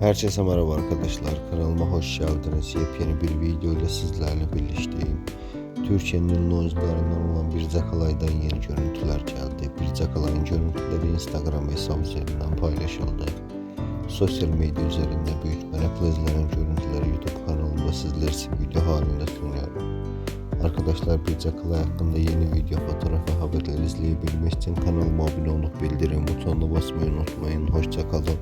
Herkese merhaba arkadaşlar. Kanalıma hoş geldiniz. Yepyeni bir video ile sizlerle birlikteyim. Türkiye'nin ünlü oyuncularından olan Birce Kalay'dan yeni görüntüler geldi. Birce Kalay'ın görüntüleri Instagram hesabı üzerinden paylaşıldı. Sosyal medya üzerinde büyük merakla izlenen görüntüleri YouTube kanalımda sizler için video halinde sunuyorum. Arkadaşlar Birce Kalay hakkında yeni video, fotoğraf ve haberler izleyebilmek için kanalıma abone olup bildirim butonuna basmayı unutmayın. Hoşçakalın.